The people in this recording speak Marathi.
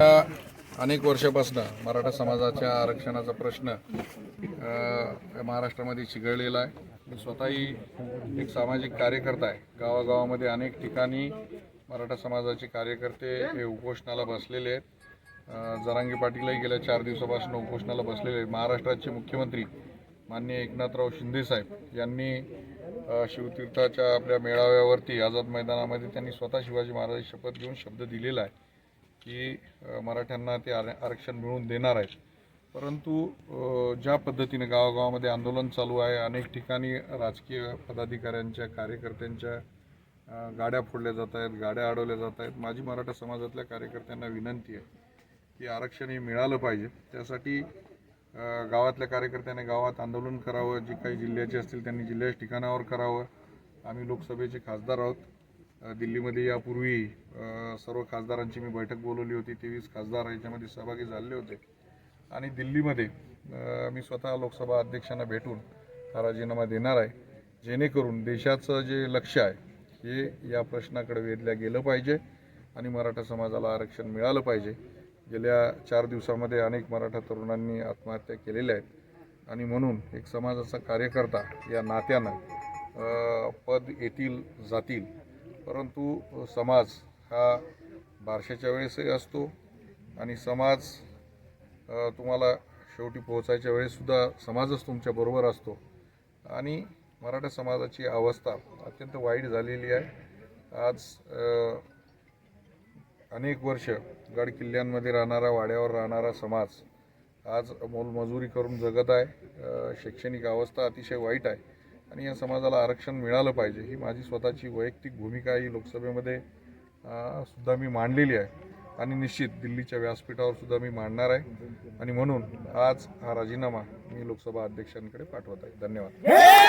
अनेक वर्षापासून मराठा समाजाच्या आरक्षणाचा प्रश्न महाराष्ट्रामध्ये चिघळलेला आहे. मी स्वतःही एक सामाजिक कार्यकर्ता आहे. गावागावामध्ये अनेक ठिकाणी मराठा समाजाचे कार्यकर्ते हे उपोषणाला बसलेले आहेत. जरांगी पाटीलही गेल्या चार दिवसापासून उपोषणाला बसलेले आहेत. महाराष्ट्राचे मुख्यमंत्री माननीय एकनाथराव शिंदेसाहेब यांनी शिवतीर्थाच्या आपल्या मेळाव्यावरती आझाद मैदानामध्ये त्यांनी स्वतः शिवाजी महाराज शपथ घेऊन शब्द दिलेला आहे. की मराठ्यांना ते आर आरक्षण मिळवून देणार आहेत. परंतु ज्या पद्धतीने गावागावामध्ये आंदोलन चालू आहे अनेक ठिकाणी राजकीय पदाधिकाऱ्यांच्या कार्यकर्त्यांच्या गाड्या फोडल्या जात आहेत गाड्या अडवल्या जात आहेत. माझी मराठा समाजातल्या कार्यकर्त्यांना विनंती आहे की आरक्षण हे मिळालं पाहिजे. त्यासाठी गावातल्या कार्यकर्त्यांनी गावात आंदोलन करावं. जे काही जिल्ह्याचे असतील त्यांनी जिल्ह्याच्या ठिकाणावर करावं. आम्ही लोकसभेचे खासदार आहोत. दिल्लीमध्ये यापूर्वी सर्व खासदारांची मी बैठक बोलवली होती. तेवीस खासदार याच्यामध्ये सहभागी झालेले होते. आणि दिल्लीमध्ये मी स्वतः लोकसभा अध्यक्षांना भेटून हा राजीनामा देणार आहे. जेणेकरून देशाचं जे लक्ष आहे हे या प्रश्नाकडे वेधल्या गेलं पाहिजे आणि मराठा समाजाला आरक्षण मिळालं पाहिजे. गेल्या चार दिवसामध्ये अनेक मराठा तरुणांनी आत्महत्या केलेल्या आहेत. आणि म्हणून एक समाजाचा कार्यकर्ता या नात्यानं पद येतील जातील परंतु समाज हा बारशाच्या वेळेसही असतो आणि समाज तुम्हाला शेवटी पोहोचायच्या वेळेससुद्धा समाजच तुमच्याबरोबर असतो. आणि मराठा समाजाची अवस्था अत्यंत वाईट झालेली आहे. आज अनेक वर्ष गड किल्ल्यांमध्ये राहणारा वाड्यावर राहणारा समाज आज मोलमजुरी करून जगत आहे. शैक्षणिक अवस्था अतिशय वाईट आहे. आणि या समाजाला आरक्षण मिळालं पाहिजे. ही माझी स्वतःची वैयक्तिक भूमिका ही लोकसभेमध्ये सुद्धा मी मांडलेली आहे. आणि निश्चित दिल्लीच्या व्यासपीठावर सुद्धा मी मांडणार आहे. आणि म्हणून आज हा राजीनामा मी लोकसभा अध्यक्षांकडे पाठवत आहे. धन्यवाद.